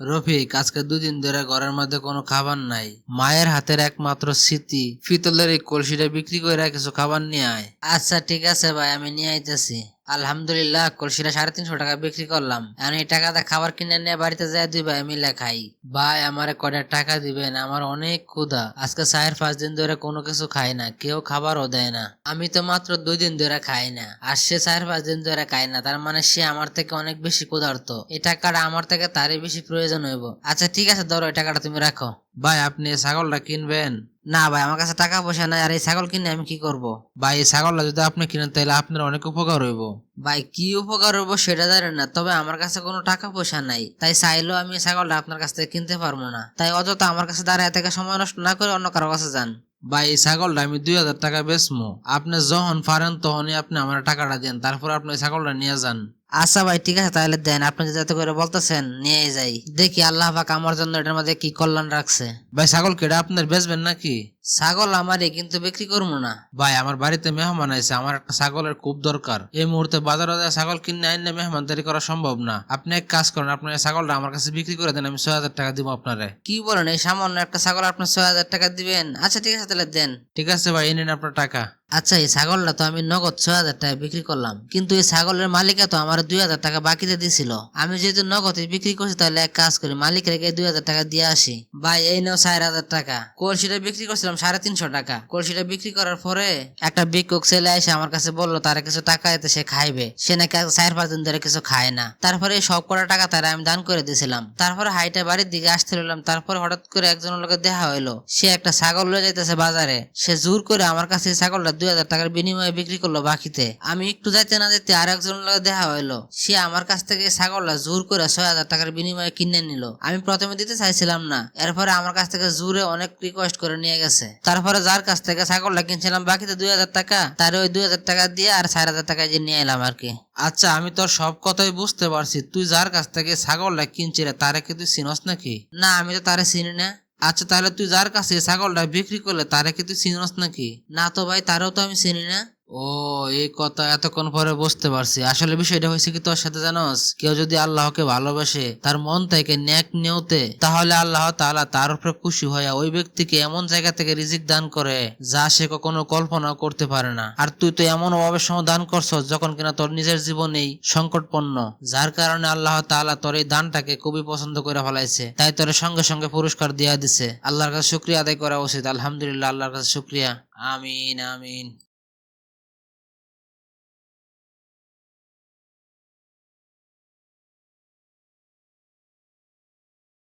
রফিক, আজকে দুদিন ধরে ঘরের মধ্যে কোনো খাবার নাই। মায়ের হাতের একমাত্র স্মৃতি, পিতলের এই কলসিটা বিক্রি করে কিছু খাবার নিয়ে আয়। আচ্ছা ঠিক আছে ভাই, আমি নিয়ে আইতেছি। আলহামদুলিল্লাহ, কলসিটা সাড়ে তিনশো টাকা বিক্রি করলাম। এখন এই টাকাতে খাবার কিনে নিয়ে বাড়িতে যাই, দুই ভাই মিলে খাই। ভাই, আমার কয়টা টাকা দিবেন? আমার অনেক ক্ষুধা। আজকে চার, পাঁচ দিন ধরে কোনো কিছু খাই না, কেউ খাবারও দেয় না। আমি তো মাত্র দুই দিন ধরে খাই না, আর সে চার, পাঁচ দিন ধরে খাই না। তার মানে সে আমার থেকে অনেক বেশি ক্ষুধার্ত। এই টাকাটা আমার থেকে তারই বেশি প্রয়োজন হইব। আচ্ছা ঠিক আছে, ধরো এই টাকাটা তুমি রাখো। ভাই, আপনি ছাগলটা কিনবেন? না ভাই আমার কাছে টাকা পয়সা নাই আর এই ছাগল কিনে আমি কি করব? ভাই এই ছাগলটা যদি আপনি কিনেন তাহলে আপনার অনেক উপকার হইব। ভাই কি উপকার হইব সেটা জানেন না তবে আমার কাছে কোনো টাকা পয়সা নাই। তাই চাইলেও আমি ছাগলটা আপনার কাছ থেকে কিনতে পারব না। তাই অযথা আমার কাছে দাঁড়ায় থেকে সময় নষ্ট না করে অন্য কারও কাছে যান। ভাই এই ছাগলটা আমি দুই হাজার টাকা বেচমো। আপনি যখন পারেন তখনই আপনি আমার টাকাটা দেন তারপর আপনি ছাগলটা নিয়ে যান। আচ্ছা ভাই, ঠিক আছে, তাহলে দেন। আপনি যাতে করে বলতেছেন নিয়ে যাই। দেখি আল্লাহ পাক আমার জন্য এটার মধ্যে কি কল্যাণ রাখছে। ভাই, ছাগল কেটে আপনার বেচবেন নাকি? ছাগল আমারই কিন্তু বিক্রি করব না। ভাই আমার বাড়িতে মেহমান আছে আমার একটা ছাগলের খুব দরকার। এই মুহূর্তে বাজারে ছাগল কিনে আইনে মেহমানদারি করা সম্ভব না। আপনি এক কাজ করেন আপনার ছাগলটা আমার কাছে বিক্রি করে দেন আমি ছয় হাজার টাকা দিব আপনারে। কি বলেন এই সামান্য একটা ছাগল আপনার ছয় হাজার টাকা দিবেন? আচ্ছা ঠিক আছে তাহলে দেন। ঠিক আছে ভাই এনে আপনার টাকা। আচ্ছা এই ছাগলটা তো আমি নগদ ছয় হাজার টাকা বিক্রি করলাম। কিন্তু এই ছাগলের মালিকা তো আমার দুই হাজার টাকা বাকিতে দিছিল। আমি যেহেতু নগদে বিক্রি করছি তাহলে এক কাজ করি মালিক মালিকের দুই হাজার টাকা দিয়ে আসি। ভাই এই নাও চার হাজার টাকা। কলসিটা বিক্রি করছিলাম সাড়ে তিনশো টাকা। কলসিটা বিক্রি করার পরে একটা বিক্ষোভ ছেলে এসে আমার কাছে বলল, তারা কিছু টাকা এতে সে খাইবে। সে নাকি চার পাঁচ দিন ধরে কিছু খায় না। তারপরে সব কটা টাকা তারা আমি দান করে দিয়েছিলাম। তারপরে হাইটা বাড়ির দিকে আসতে রইলাম তারপরে হঠাৎ করে একজন লোকের দেখা হইল। সে একটা ছাগল লয়ে যাইতেছে বাজারে। সে জোর করে আমার কাছে ছাগলটা দুই হাজার টাকার বিনিময়ে বিক্রি করল বাকিতে। আমি একটু যাইতে না যেতে আর একজন লোকে দেখা হইল। সে আমার কাছ থেকে ছাগলটা জোর করে ছয় হাজার টাকার বিনিময়ে কিনে নিল। আমি প্রথমে দিতে চাইছিলাম না। এরপরে আমার কাছ থেকে জোরে অনেক রিকোয়েস্ট করে নিয়ে গেছে। তারপরে যার কাছ থেকে ছাগলটা কিনছিলাম, বাকিতে দুই হাজার টাকা, তার ওই দুই হাজার টাকা দিয়ে আর চার হাজার টাকা নিয়ে এলাম আর কি আচ্ছা আমি তোর সব কথাই বুঝতে পারছি। তুই যার কাছ থেকে ছাগলটা কিনছিলে, তারে কি তুই চিনস নাকি? না, আমি তো তারে চিনি না। আচ্ছা তাহলে তুই যার কাছে ছাগলটা বিক্রি করলে, তারে কি তুই চিনস নাকি? না তো ভাই, তারও তো আমি চিনি না। ও, এই কথা এতক্ষণ পরে বুঝতে পারছি। আসলে বিষয়টা হয়েছে কি তোর সাথে জানোস? কেউ যদি আল্লাহকে ভালোবাসে, তার মন থেকে ন্যাক নেওতে, তাহলে আল্লাহ তাআলা তার উপরে খুশি হয়ে ওই ব্যক্তিকে এমন জায়গা থেকে রিজিক দান করে, যা সে কখনো কল্পনা করতে পারে না। আর তুই তো এমন অভাবের সময় দান করছস, যখন কিনা তোর নিজের জীবনেই সংকটপন্ন, যার কারণে আল্লাহ তাআলা তোর এই দানটাকে খুবই পছন্দ করে ফেলাইছে। তাই তোর সঙ্গে সঙ্গে পুরস্কার দিয়া দিছে। আল্লাহর কাছে শুক্রিয়া আদায় করা উচিত। আলহামদুলিল্লাহ, আল্লাহর কাছে শুক্রিয়া। আমিন আমিন।